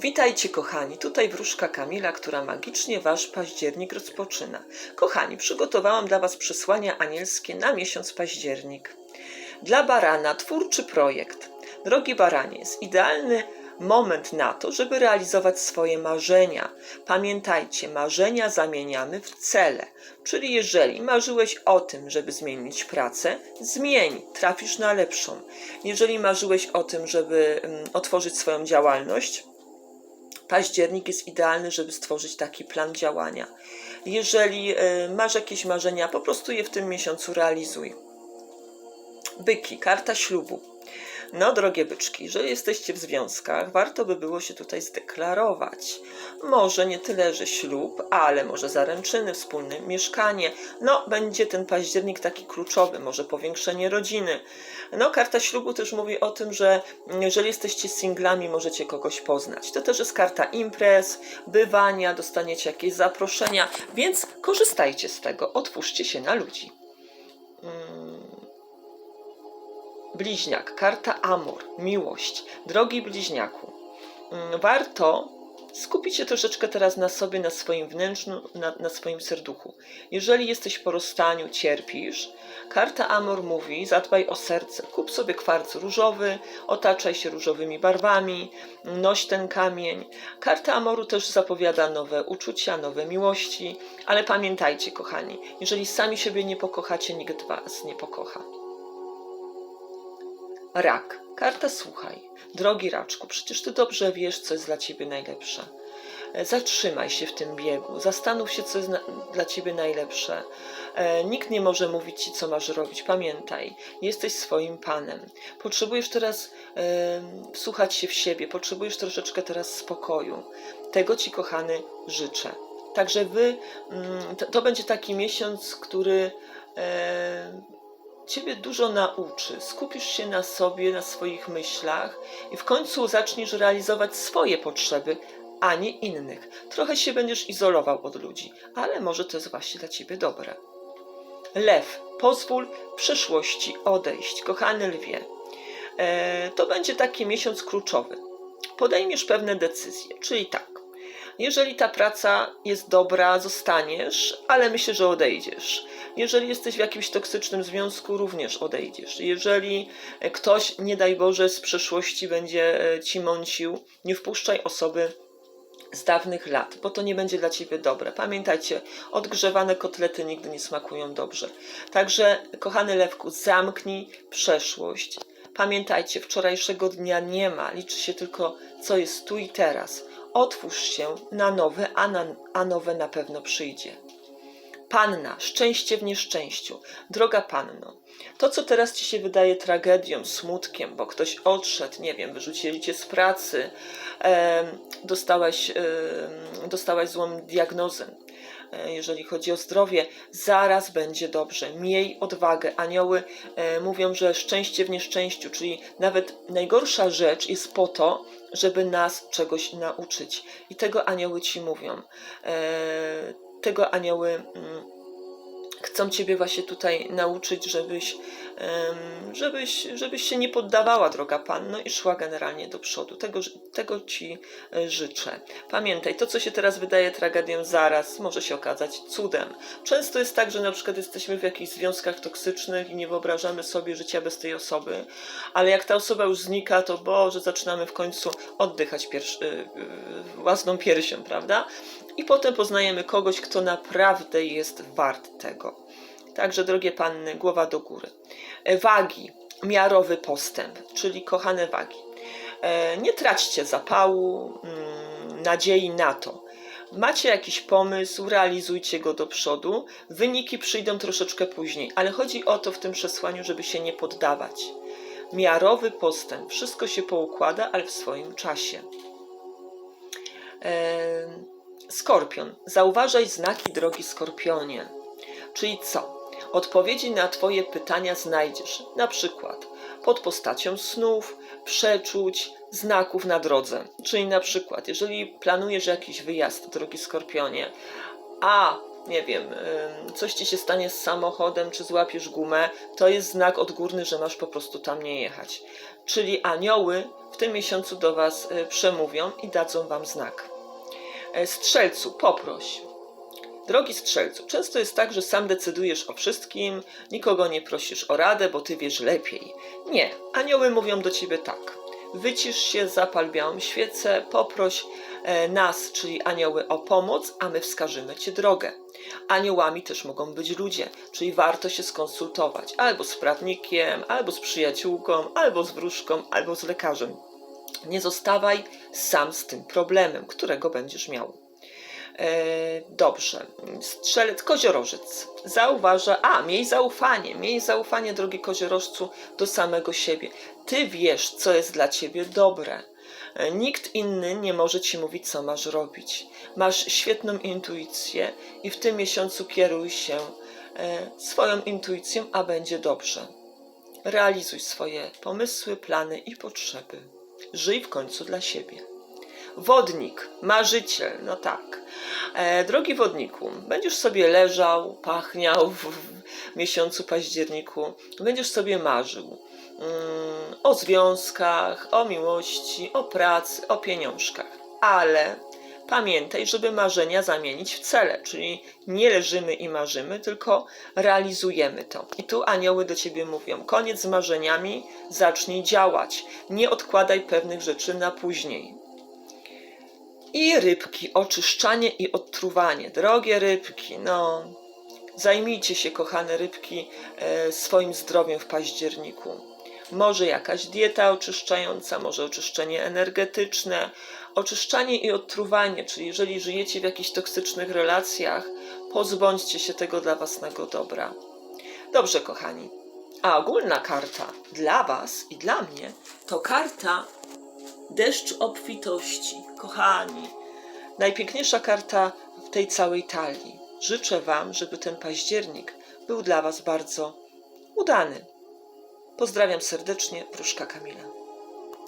Witajcie kochani, tutaj wróżka Kamila, która magicznie wasz październik rozpoczyna. Kochani, przygotowałam dla was przesłania anielskie na miesiąc październik. Dla barana twórczy projekt. Drogi baranie, jest idealny moment na to, żeby realizować swoje marzenia. Pamiętajcie, marzenia zamieniamy w cele. Czyli jeżeli marzyłeś o tym, żeby zmienić pracę, zmień, trafisz na lepszą. Jeżeli marzyłeś o tym, żeby mm, otworzyć swoją działalność, październik jest idealny, żeby stworzyć taki plan działania. Jeżeli y, masz jakieś marzenia, po prostu je w tym miesiącu realizuj. Byki, karta ślubu. No, drogie byczki, jeżeli jesteście w związkach, warto by było się tutaj zdeklarować. Może nie tyle, że ślub, ale może zaręczyny, wspólne mieszkanie. No, będzie ten październik taki kluczowy, może powiększenie rodziny. No, karta ślubu też mówi o tym, że jeżeli jesteście singlami, możecie kogoś poznać. To też jest karta imprez, bywania, dostaniecie jakieś zaproszenia, więc korzystajcie z tego, otwórzcie się na ludzi. Bliźniak, karta amor, miłość. Drogi bliźniaku, mm, warto skupić się troszeczkę teraz na sobie, na swoim wnętrzu, na, na swoim serduchu. Jeżeli jesteś po rozstaniu, cierpisz, karta amor mówi, zadbaj o serce, kup sobie kwarc różowy, otaczaj się różowymi barwami, noś ten kamień. Karta amoru też zapowiada nowe uczucia, nowe miłości, ale pamiętajcie, kochani, jeżeli sami siebie nie pokochacie, nikt was nie pokocha. Rak. Karta słuchaj. Drogi raczku, przecież ty dobrze wiesz, co jest dla ciebie najlepsze. E, Zatrzymaj się w tym biegu, zastanów się, co jest na, dla ciebie najlepsze. E, nikt nie może mówić ci, co masz robić. Pamiętaj, jesteś swoim panem. Potrzebujesz teraz e, wsłuchać się w siebie, potrzebujesz troszeczkę teraz spokoju. Tego ci, kochany, życzę. Także wy, mm, to, to będzie taki miesiąc, który. E, Ciebie dużo nauczy. Skupisz się na sobie, na swoich myślach i w końcu zaczniesz realizować swoje potrzeby, a nie innych. Trochę się będziesz izolował od ludzi, ale może to jest właśnie dla Ciebie dobre. Lew, pozwól przeszłości odejść. Kochany lwie, e, to będzie taki miesiąc kluczowy. Podejmiesz pewne decyzje, czyli tak. Jeżeli ta praca jest dobra, zostaniesz, ale myślę, że odejdziesz. Jeżeli jesteś w jakimś toksycznym związku, również odejdziesz. Jeżeli e, ktoś, nie daj Boże, z przeszłości będzie e, ci mącił, nie wpuszczaj osoby z dawnych lat, bo to nie będzie dla ciebie dobre. Pamiętajcie, odgrzewane kotlety nigdy nie smakują dobrze. Także, kochany lewku, zamknij przeszłość. Pamiętajcie, wczorajszego dnia nie ma, liczy się tylko, co jest tu i teraz. Otwórz się na nowe, a, na, a nowe na pewno przyjdzie. Panna, szczęście w nieszczęściu. Droga panno, to co teraz ci się wydaje tragedią, smutkiem, bo ktoś odszedł, nie wiem, wyrzucili cię z pracy, em, dostałaś, em, dostałaś złą diagnozę, e, jeżeli chodzi o zdrowie, zaraz będzie dobrze. Miej odwagę. Anioły e, mówią, że szczęście w nieszczęściu, czyli nawet najgorsza rzecz jest po to, żeby nas czegoś nauczyć. I tego anioły ci mówią. E, tego anioły mm, chcą ciebie właśnie tutaj nauczyć, żebyś, żebyś, żebyś się nie poddawała, droga panno, i szła generalnie do przodu. Tego, tego ci e, życzę. Pamiętaj, to co się teraz wydaje tragedią, zaraz może się okazać cudem. Często jest tak, że na przykład jesteśmy w jakichś związkach toksycznych i nie wyobrażamy sobie życia bez tej osoby, ale jak ta osoba już znika, to Boże, zaczynamy w końcu oddychać pierś, y, y, własną piersią, prawda? I potem poznajemy kogoś, kto naprawdę jest wart tego. Także, drogie panny, głowa do góry. E, Wagi, miarowy postęp, czyli kochane wagi. E, Nie traćcie zapału, mm, nadziei na to. Macie jakiś pomysł, realizujcie go do przodu. Wyniki przyjdą troszeczkę później, ale chodzi o to w tym przesłaniu, żeby się nie poddawać. Miarowy postęp, wszystko się poukłada, ale w swoim czasie. Em, Skorpion. Zauważaj znaki drogi Skorpionie. Czyli co? Odpowiedzi na Twoje pytania znajdziesz na przykład pod postacią snów, przeczuć, znaków na drodze. Czyli na przykład, jeżeli planujesz jakiś wyjazd, drogi Skorpionie, a nie wiem, coś ci się stanie z samochodem, czy złapiesz gumę, to jest znak odgórny, że masz po prostu tam nie jechać. czyli anioły w tym miesiącu do Was e, przemówią i dadzą Wam znak. E, Strzelcu, poproś. Drogi strzelcu, często jest tak, że sam decydujesz o wszystkim, nikogo nie prosisz o radę, bo ty wiesz lepiej. Nie, anioły mówią do ciebie tak. Wycisz się, zapal białą świecę, poproś e, nas, czyli anioły, o pomoc, a my wskażemy ci drogę. Aniołami też mogą być ludzie, czyli warto się skonsultować albo z prawnikiem, albo z przyjaciółką, albo z wróżką, albo z lekarzem. Nie zostawaj sam z tym problemem, którego będziesz miał. E, dobrze. Strzelec, koziorożec. Zauważa, a miej zaufanie, miej zaufanie, drogi koziorożcu, do samego siebie. Ty wiesz, co jest dla ciebie dobre. E, Nikt inny nie może ci mówić, co masz robić. Masz świetną intuicję i w tym miesiącu kieruj się e, swoją intuicją, a będzie dobrze. Realizuj swoje pomysły, plany i potrzeby. Żyj w końcu dla siebie. Wodnik, marzyciel, no tak. E, drogi wodniku, będziesz sobie leżał, pachniał w, miesiącu październiku, będziesz sobie marzył mm, o związkach, o miłości, o pracy, o pieniążkach, ale pamiętaj, żeby marzenia zamienić w cele, czyli nie leżymy i marzymy, tylko realizujemy to. I tu anioły do ciebie mówią: koniec z marzeniami, zacznij działać, nie odkładaj pewnych rzeczy na później. I rybki, oczyszczanie i odtruwanie. Drogie rybki, no, zajmijcie się, kochane rybki, e, swoim zdrowiem w październiku. Może jakaś dieta oczyszczająca, może oczyszczenie energetyczne, oczyszczanie i odtruwanie, czyli jeżeli żyjecie w jakichś toksycznych relacjach, pozbądźcie się tego dla własnego dobra. Dobrze, kochani. A ogólna karta dla Was i dla mnie to karta Deszcz obfitości. Kochani, najpiękniejsza karta w tej całej talii. Życzę Wam, żeby ten październik był dla Was bardzo udany. Pozdrawiam serdecznie, Pruszka Kamila.